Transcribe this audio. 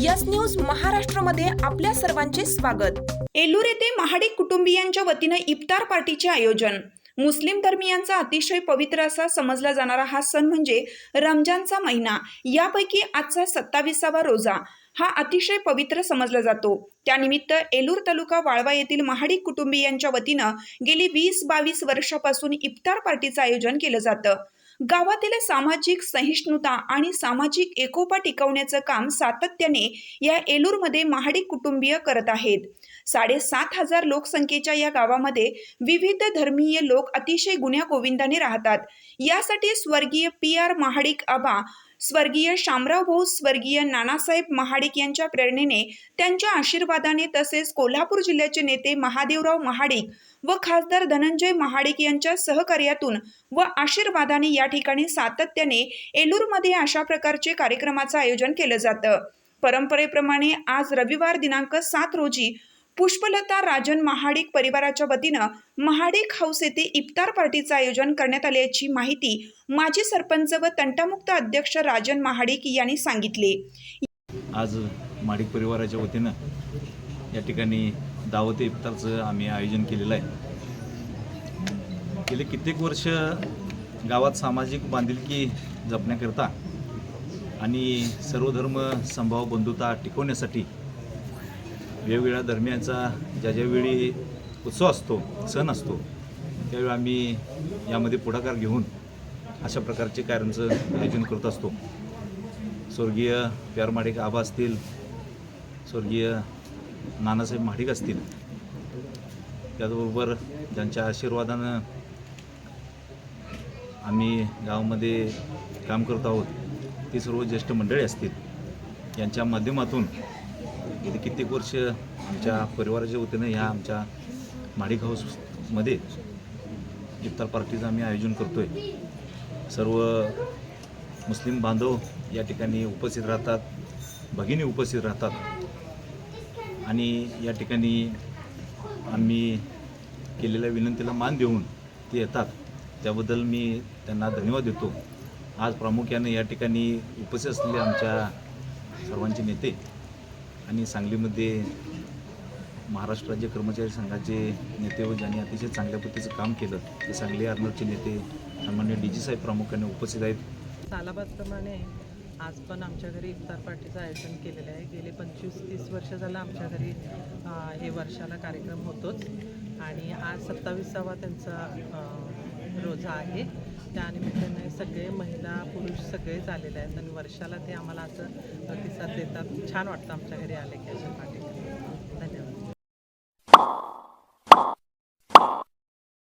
Yes news महाराष्ट्रमध्ये आपल्या सर्वांचे स्वागत. एलूर येथे महाडिक कुटुंबियांच्या वतीनं इफ्तार पार्टीचे आयोजन. मुस्लिम धर्मियांचा अतिशय पवित्र असा समजला जाणारा हा सण म्हणजे रमजानचा महिना. यापैकी आजचा सत्तावीसावा रोजा हा अतिशय पवित्र समजला जातो. त्यानिमित्त एलूर तालुका वाळवा येथील महाडिक कुटुंबियांच्या वतीनं गेली वीस बावीस वर्षापासून इफ्तार पार्टीचं आयोजन केलं जातं. गावातील सामाजिक सहिष्णुता आणि सामाजिक एकोपा टिकवण्याचं काम सातत्याने या एलूरमध्ये महाडिक कुटुंबीय करत आहेत. साडेसात हजार लोकसंख्येच्या या गावामध्ये विविध धर्मीय लोक अतिशय गुण्या गोविंदाने राहतात. यासाठी स्वर्गीय पी आर महाडिक आबा स्वर्गीय शामराव भाऊ स्वर्गीय नानासाहेब महाडिक यांच्या प्रेरणेने त्यांच्या आशीर्वादाने तसेच कोल्हापूर जिल्ह्याचे नेते महादेवराव महाडिक व खासदार धनंजय महाडिक यांच्या सहकार्यातून व आशीर्वादाने या ठिकाणी सातत्याने एलूरमध्ये अशा प्रकारचे कार्यक्रमाचं आयोजन केलं जातं. परंपरेप्रमाणे आज रविवार दिनांक सात रोजी पुष्पलता राजन महाडिक परिवाराच्या वतीनं महाडिक हाऊस येथे इफ्तार पार्टीचं आयोजन करण्यात आल्याची माहिती माजी सरपंच व तंटामुक्त अध्यक्ष राजन महाडिक यांनी सांगितले. आज महाडिक परिवाराच्या वतीनं या ठिकाणी दावते इफ्तारचं आम्ही आयोजन केलेलं आहे. गेले कित्येक वर्ष गावात सामाजिक बांधिलकी जपण्याकरता आणि सर्वधर्म संभाव बंधुता टिकवण्यासाठी वेगवेगळ्या धर्मियांचा ज्या ज्यावेळी उत्सव असतो सण असतो त्यावेळी आम्ही यामध्ये पुढाकार घेऊन अशा प्रकारचे कार्यांचं आयोजन करत असतो. स्वर्गीय प्यार माडिक आबा असतील स्वर्गीय नानासाहेब महाडिक असतील त्याचबरोबर ज्यांच्या आशीर्वादानं आम्ही गावामध्ये काम करत आहोत ती सर्व ज्येष्ठ मंडळी असतील यांच्या माध्यमातून गेली कित्येक वर्ष आमच्या परिवाराच्या वतीनं ह्या आमच्या माडिक हाऊसमध्ये इफ्तार पार्टीचं आम्ही आयोजन करतो आहे सर्व मुस्लिम बांधव या ठिकाणी उपस्थित राहतात भगिनी उपस्थित राहतात. आणि या ठिकाणी आम्ही केलेल्या विनंतीला मान देऊन ते येतात. त्याबद्दल मी त्यांना धन्यवाद देतो. आज प्रामुख्याने या ठिकाणी उपस्थित असलेले आमच्या सर्वांचे नेते आणि सांगलीमध्ये महाराष्ट्र राज्य कर्मचारी संघाचे नेते व ज्यांनी अतिशय चांगल्या पद्धतीचं काम केलं ते सांगली आर्नरचे नेते सन्मान्य डी जी साहेब प्रामुख्याने उपस्थित आहेत. सालाबादप्रमाणे आज पण आमच्या घरी इफ्तार पार्टीचं आयोजन केलेलं आहे. गेले पंचवीस तीस वर्ष झालं आमच्या घरी हे वर्षाला कार्यक्रम होतोच. आणि आज सत्तावीसावा त्यांचा रोजा आहे. त्यानिमित्त सगळे महिला पुरुष सगळेच आलेले आहेत आणि वर्षाला ते आम्हाला असं प्रतिसाद देतात. छान वाटतं आमच्या घरी आले की अशा पाठी धन्यवाद.